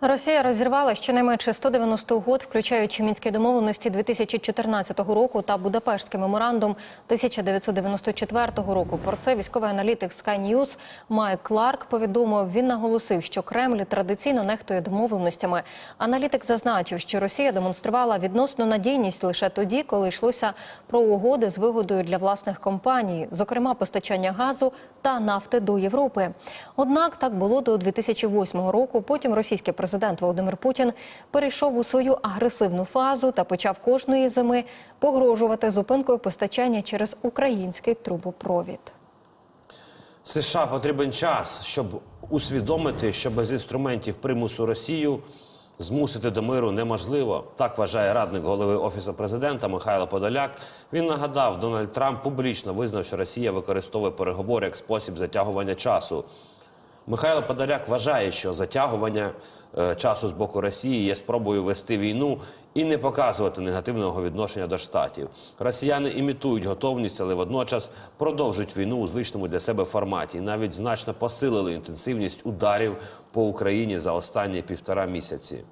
Росія розірвала щонайменше 190 угод, включаючи мінські домовленості 2014 року та Будапештський меморандум 1994 року. Про це військовий аналітик Sky News Майк Кларк повідомив. Він наголосив, що Кремль традиційно нехтує домовленостями. Аналітик зазначив, що Росія демонструвала відносну надійність лише тоді, коли йшлося про угоди з вигодою для власних компаній, зокрема постачання газу та нафти до Європи. Однак так було до 2008 року. Потім російський президент Володимир Путін перейшов у свою агресивну фазу та почав кожної зими погрожувати зупинкою постачання через український трубопровід. США потрібен час, щоб усвідомити, що без інструментів примусу Росію змусити до миру неможливо. Так вважає радник голови офісу президента Михайло Подоляк. Він нагадав, Дональд Трамп публічно визнав, що Росія використовує переговори як спосіб затягування часу. Михайло Подоляк вважає, що затягування е, часу з боку Росії є спробою вести війну і не показувати негативного відношення до штатів. Росіяни імітують готовність, але водночас продовжують війну у звичному для себе форматі. І навіть значно посилили інтенсивність ударів по Україні за останні півтора місяці.